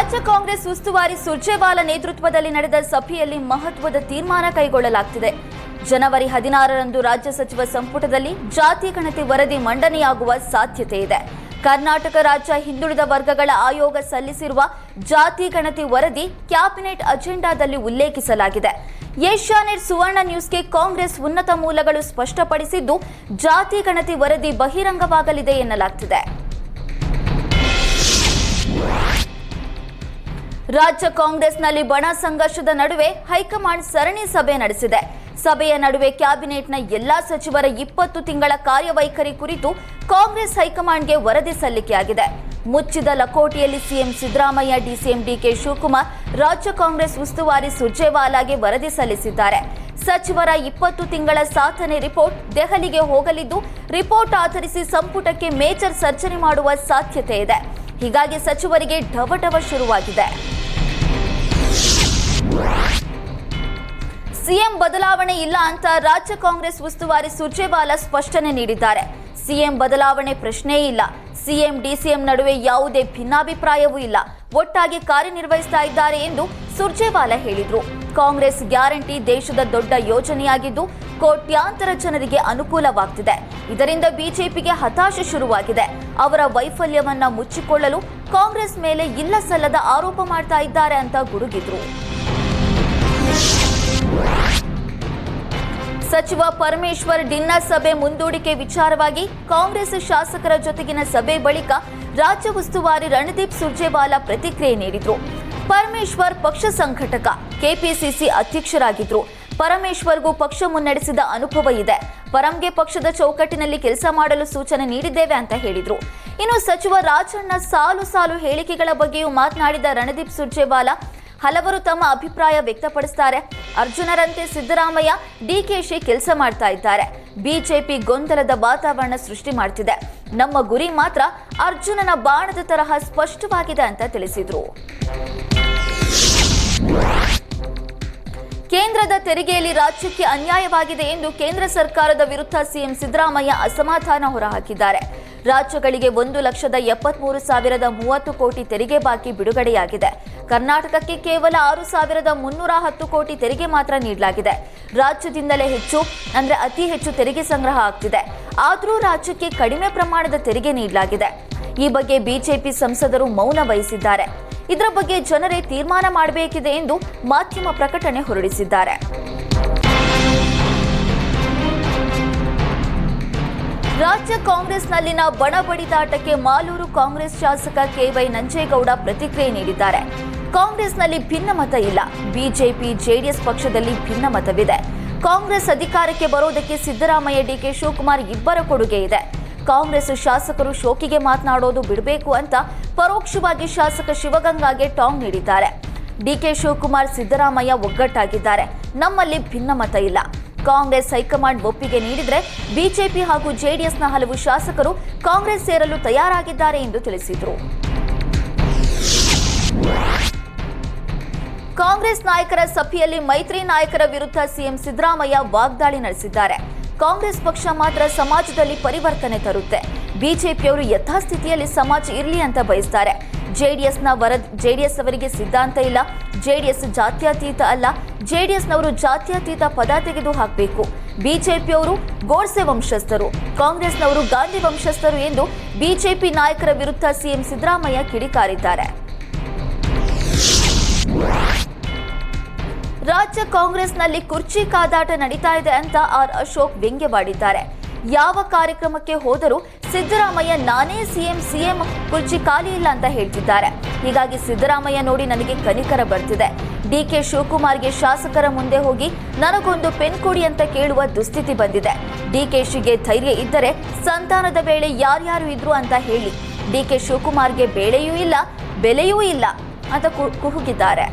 ರಾಜ್ಯ ಕಾಂಗ್ರೆಸ್ ಉಸ್ತುವಾರಿ ಸುರ್ಜೇವಾಲಾ ನೇತೃತ್ವದಲ್ಲಿ ನಡೆದ ಸಭೆಯಲ್ಲಿ ಮಹತ್ವದ ತೀರ್ಮಾನ ಕೈಗೊಳ್ಳಲಾಗುತ್ತಿದೆ ಜನವರಿ ಹದಿನಾರರಂದು ರಾಜ್ಯ ಸಚಿವ ಸಂಪುಟದಲ್ಲಿ ಜಾತಿ ಗಣತಿ ವರದಿ ಮಂಡನೆಯಾಗುವ ಸಾಧ್ಯತೆ ಇದೆ. ಕರ್ನಾಟಕ ರಾಜ್ಯ ಹಿಂದುಳಿದ ವರ್ಗಗಳ ಆಯೋಗ ಸಲ್ಲಿಸಿರುವ ಜಾತಿ ಗಣತಿ ವರದಿ ಕ್ಯಾಬಿನೆಟ್ ಅಜೆಂಡಾದಲ್ಲಿ ಉಲ್ಲೇಖಿಸಲಾಗಿದೆ. ಏಷ್ಯಾನೆಟ್ ಸುವರ್ಣ ನ್ಯೂಸ್ಗೆ ಕಾಂಗ್ರೆಸ್ ಉನ್ನತ ಮೂಲಗಳು ಸ್ಪಷ್ಟಪಡಿಸಿದ್ದು, ಜಾತಿ ಗಣತಿ ವರದಿ ಬಹಿರಂಗವಾಗಲಿದೆ ಎನ್ನಲಾಗ್ತಿದೆ. ರಾಜ್ಯ ಕಾಂಗ್ರೆಸ್ನಲ್ಲಿ ಬಣ ಸಂಘರ್ಷದ ನಡುವೆ ಹೈಕಮಾಂಡ್ ಸರಣಿ ಸಭೆ ನಡೆಸಿದೆ. ಸಭೆಯ ನಡುವೆ ಕ್ಯಾಬಿನೆಟ್ನ ಎಲ್ಲಾ ಸಚಿವರ ಇಪ್ಪತ್ತು ತಿಂಗಳ ಕಾರ್ಯವೈಖರಿ ಕುರಿತು ಕಾಂಗ್ರೆಸ್ ಹೈಕಮಾಂಡ್ಗೆ ವರದಿ ಸಲ್ಲಿಕೆಯಾಗಿದೆ. ಮುಚ್ಚಿದ ಲಕೋಟೆಯಲ್ಲಿ CM Siddaramaiah, DCM DK Shivakumar, ರಾಜ್ಯ ಕಾಂಗ್ರೆಸ್ ಉಸ್ತುವಾರಿ ಸುರ್ಜೇವಾಲಾಗೆ ವರದಿ ಸಲ್ಲಿಸಿದ್ದಾರೆ. ಸಚಿವರ ಇಪ್ಪತ್ತು ತಿಂಗಳ ಸಾಧನೆ ರಿಪೋರ್ಟ್ ದೆಹಲಿಗೆ ಹೋಗಲಿದ್ದು, ರಿಪೋರ್ಟ್ ಆಧರಿಸಿ ಸಂಪುಟಕ್ಕೆ ಮೇಜರ್ ಸರ್ಜರಿ ಮಾಡುವ ಸಾಧ್ಯತೆ ಇದೆ. ಹೀಗಾಗಿ ಸಚಿವರಿಗೆ ಢವಢವ ಶುರುವಾಗಿದೆ. ಸಿಎಂ ಬದಲಾವಣೆ ಇಲ್ಲ ಅಂತ ರಾಜ್ಯ ಕಾಂಗ್ರೆಸ್ ಉಸ್ತುವಾರಿ ಸುರ್ಜೇವಾಲಾ ಸ್ಪಷ್ಟನೆ ನೀಡಿದ್ದಾರೆ. ಸಿಎಂ ಬದಲಾವಣೆ ಪ್ರಶ್ನೆಯೇ ಇಲ್ಲ. ಸಿಎಂ, ಡಿಸಿಎಂ ನಡುವೆ ಯಾವುದೇ ಭಿನ್ನಾಭಿಪ್ರಾಯವೂ ಇಲ್ಲ. ಒಟ್ಟಾಗಿ ಕಾರ್ಯನಿರ್ವಹಿಸ್ತಾ ಇದ್ದಾರೆ ಎಂದು ಸುರ್ಜೇವಾಲಾ ಹೇಳಿದರು. ಕಾಂಗ್ರೆಸ್ ಗ್ಯಾರಂಟಿ ದೇಶದ ದೊಡ್ಡ ಯೋಜನೆಯಾಗಿದ್ದು ಕೋಟ್ಯಾಂತರ ಜನರಿಗೆ ಅನುಕೂಲವಾಗ್ತಿದೆ. ಇದರಿಂದ ಬಿಜೆಪಿಗೆ ಹತಾಶೆ ಶುರುವಾಗಿದೆ. ಅವರ ವೈಫಲ್ಯವನ್ನ ಮುಚ್ಚಿಕೊಳ್ಳಲು ಕಾಂಗ್ರೆಸ್ ಮೇಲೆ ಇಲ್ಲ ಸಲ್ಲದ ಆರೋಪ ಮಾಡ್ತಾ ಇದ್ದಾರೆ ಅಂತ ಗುಡುಗಿದ್ರು. ಸಚಿವ ಪರಮೇಶ್ವರ್ ಡಿನ್ನರ್ ಸಭೆ ಮುಂದೂಡಿಕೆ ವಿಚಾರವಾಗಿ ಕಾಂಗ್ರೆಸ್ ಶಾಸಕರ ಜೊತೆಗಿನ ಸಭೆ ಬಳಿಕ ರಾಜ್ಯ ಉಸ್ತುವಾರಿ ರಣದೀಪ್ ಸುರ್ಜೇವಾಲಾ ಪ್ರತಿಕ್ರಿಯೆ ನೀಡಿದ್ರು. ಪರಮೇಶ್ವರ್ ಪಕ್ಷ ಸಂಘಟಕ, ಕೆಪಿಸಿಸಿ ಅಧ್ಯಕ್ಷರಾಗಿದ್ರು. ಪರಮೇಶ್ವರ್ಗೂ ಪಕ್ಷ ಮುನ್ನಡೆಸಿದ ಅನುಭವ ಇದೆ. ಪರಂಗೆ ಪಕ್ಷದ ಚೌಕಟ್ಟಿನಲ್ಲಿ ಕೆಲಸ ಮಾಡಲು ಸೂಚನೆ ನೀಡಿದ್ದೇವೆ ಅಂತ ಹೇಳಿದ್ರು. ಇನ್ನು ಸಚಿವ ರಾಜಣ್ಣ ಸಾಲು ಸಾಲು ಹೇಳಿಕೆಗಳ ಬಗ್ಗೆಯೂ ಮಾತನಾಡಿದ ರಣದೀಪ್ ಸುರ್ಜೇವಾಲಾ ಹಲವರು ತಮ್ಮ ಅಭಿಪ್ರಾಯ ವ್ಯಕ್ತಪಡಿಸ್ತಾರೆ. ಅರ್ಜುನರಂತೆ ಸಿದ್ದರಾಮಯ್ಯ ಡಿಕೆಶಿ ಕೆಲಸ ಮಾಡ್ತಾ ಇದ್ದಾರೆ. ಬಿಜೆಪಿ ಗೊಂದಲದ ವಾತಾವರಣ ಸೃಷ್ಟಿ ಮಾಡ್ತಿದೆ. ನಮ್ಮ ಗುರಿ ಮಾತ್ರ ಅರ್ಜುನನ ಬಾಣದ ತರಹ ಸ್ಪಷ್ಟವಾಗಿದೆ ಅಂತ ತಿಳಿಸಿದ್ರು. ಕೇಂದ್ರದ ತೆರಿಗೆಯಲ್ಲಿ ರಾಜ್ಯಕ್ಕೆ ಅನ್ಯಾಯವಾಗಿದೆ ಎಂದು ಕೇಂದ್ರ ಸರ್ಕಾರದ ವಿರುದ್ಧ ಸಿಎಂ ಸಿದ್ದರಾಮಯ್ಯ ಅಸಮಾಧಾನ ಹೊರಹಾಕಿದ್ದಾರೆ. ರಾಜ್ಯಗಳಿಗೆ ಒಂದು ಲಕ್ಷದ ಎಪ್ಪತ್ಮೂರು ಸಾವಿರದ ಮೂವತ್ತು ಕೋಟಿ ತೆರಿಗೆ ಬಾಕಿ ಬಿಡುಗಡೆಯಾಗಿದೆ. ಕರ್ನಾಟಕಕ್ಕೆ ಕೇವಲ ಆರು ಸಾವಿರದ ಮುನ್ನೂರ ಹತ್ತು ಕೋಟಿ ತೆರಿಗೆ ಮಾತ್ರ ನೀಡಲಾಗಿದೆ. ರಾಜ್ಯದಿಂದಲೇ ಹೆಚ್ಚು, ಅಂದರೆ ಅತಿ ಹೆಚ್ಚು ತೆರಿಗೆ ಸಂಗ್ರಹ ಆಗ್ತಿದೆ. ಆದರೂ ರಾಜ್ಯಕ್ಕೆ ಕಡಿಮೆ ಪ್ರಮಾಣದ ತೆರಿಗೆ ನೀಡಲಾಗಿದೆ. ಈ ಬಗ್ಗೆ ಬಿಜೆಪಿ ಸಂಸದರು ಮೌನ ವಹಿಸಿದ್ದಾರೆ. ಇದರ ಬಗ್ಗೆ ಜನರೇ ತೀರ್ಮಾನ ಮಾಡಬೇಕಿದೆ ಎಂದು ಮಾಧ್ಯಮ ಪ್ರಕಟಣೆ ಹೊರಡಿಸಿದ್ದಾರೆ. ರಾಜ್ಯ ಕಾಂಗ್ರೆಸ್ನಲ್ಲಿನ ಬಣ ಬಡಿದಾಟಕ್ಕೆ ಮಾಲೂರು ಕಾಂಗ್ರೆಸ್ ಶಾಸಕ ಕೆವೈ ನಂಜೇಗೌಡ ಪ್ರತಿಕ್ರಿಯೆ ನೀಡಿದ್ದಾರೆ. ಕಾಂಗ್ರೆಸ್ನಲ್ಲಿ ಭಿನ್ನಮತ ಇಲ್ಲ. ಬಿಜೆಪಿ, ಜೆಡಿಎಸ್ ಪಕ್ಷದಲ್ಲಿ ಭಿನ್ನಮತವಿದೆ. ಕಾಂಗ್ರೆಸ್ ಅಧಿಕಾರಕ್ಕೆ ಬರೋದಕ್ಕೆ ಸಿದ್ದರಾಮಯ್ಯ, ಡಿಕೆ ಶಿವಕುಮಾರ್ ಇಬ್ಬರ ಕೊಡುಗೆ ಇದೆ. ಕಾಂಗ್ರೆಸ್ ಶಾಸಕರು ಶೋಕಿಗೆ ಮಾತನಾಡೋದು ಬಿಡಬೇಕು ಅಂತ ಪರೋಕ್ಷವಾಗಿ ಶಾಸಕ ಶಿವಗಂಗಾಗೆ ಟಾಂಗ್ ನೀಡಿದ್ದಾರೆ. ಡಿಕೆ ಶಿವಕುಮಾರ್, ಸಿದ್ದರಾಮಯ್ಯ ಒಗ್ಗಟ್ಟಾಗಿದ್ದಾರೆ. ನಮ್ಮಲ್ಲಿ ಭಿನ್ನಮತ ಇಲ್ಲ. ಕಾಂಗ್ರೆಸ್ ಹೈಕಮಾಂಡ್ ಒಪ್ಪಿಗೆ ನೀಡಿದರೆ ಬಿಜೆಪಿ ಹಾಗೂ ಜೆಡಿಎಸ್ನ ಹಲವು ಶಾಸಕರು ಕಾಂಗ್ರೆಸ್ ಸೇರಲು ತಯಾರಾಗಿದ್ದಾರೆ ಎಂದು ತಿಳಿಸಿದರು. ಕಾಂಗ್ರೆಸ್ ನಾಯಕರ ಸಭೆಯಲ್ಲಿ ಮೈತ್ರಿ ನಾಯಕರ ವಿರುದ್ಧ ಸಿಎಂ ಸಿದ್ದರಾಮಯ್ಯ ವಾಗ್ದಾಳಿ ನಡೆಸಿದ್ದಾರೆ. ಕಾಂಗ್ರೆಸ್ ಪಕ್ಷ ಮಾತ್ರ ಸಮಾಜದಲ್ಲಿ ಪರಿವರ್ತನೆ ತರುತ್ತೆ. ಬಿಜೆಪಿಯವರು ಯಥಾಸ್ಥಿತಿಯಲ್ಲಿ ಸಮಾಜ ಇರಲಿ ಅಂತ ಬಯಸ್ತಾರೆ. ಜೆಡಿಎಸ್ನ ವರದ್, ಜೆಡಿಎಸ್ ಅವರಿಗೆ ಸಿದ್ಧಾಂತ ಇಲ್ಲ. ಜೆಡಿಎಸ್ ಜಾತ್ಯತೀತ ಅಲ್ಲ. ಜೆಡಿಎಸ್ನವರು ಜಾತ್ಯತೀತ ಪದ ತೆಗೆದು ಹಾಕಬೇಕು ಬಿಜೆಪಿಯವರು ಗೋಡ್ಸೆ ವಂಶಸ್ಥರು. ಕಾಂಗ್ರೆಸ್ನವರು ಗಾಂಧಿ ವಂಶಸ್ಥರು ಎಂದು ಬಿಜೆಪಿ ನಾಯಕರ ವಿರುದ್ಧ ಸಿಎಂ ಸಿದ್ದರಾಮಯ್ಯ ಕಿಡಿಕಾರಿದ್ದಾರೆ. ರಾಜ್ಯ ಕಾಂಗ್ರೆಸ್ನಲ್ಲಿ ಕುರ್ಚಿ ಕಾದಾಟ ನಡೀತಾ ಇದೆ ಅಂತ ಆರ್ ಅಶೋಕ್ ವ್ಯಂಗ್ಯವಾಡಿದ್ದಾರೆ. ಯಾವ ಕಾರ್ಯಕ್ರಮಕ್ಕೆ ಹೋದರೂ ಸಿದ್ದರಾಮಯ್ಯ ನಾನೇ ಸಿಎಂ ಸಿಎಂ ಕುರ್ಚಿ ಖಾಲಿ ಇಲ್ಲ ಅಂತ ಹೇಳ್ತಿದ್ದಾರೆ. ಹೀಗಾಗಿ ಸಿದ್ದರಾಮಯ್ಯ ನೋಡಿ ನನಗೆ ಕನಿಕರ ಬರ್ತಿದೆ. ಡಿಕೆ ಶಿವಕುಮಾರ್ಗೆ ಶಾಸಕರ ಮುಂದೆ ಹೋಗಿ ನನಗೊಂದು ಪೆನ್ ಕೊಡಿ ಅಂತ ಕೇಳುವ ದುಸ್ಥಿತಿ ಬಂದಿದೆ. ಡಿಕೆಶಿಗೆ ಧೈರ್ಯ ಇದ್ದರೆ ಸಂತಾನದ ವೇಳೆ ಯಾರ್ಯಾರು ಇದ್ರು ಅಂತ ಹೇಳಿ. ಡಿಕೆ ಶಿವಕುಮಾರ್ಗೆ ಬೇಳೆಯೂ ಇಲ್ಲ, ಬೆಲೆಯೂ ಇಲ್ಲ ಅಂತ ಕುಹುಗಿದ್ದಾರೆ.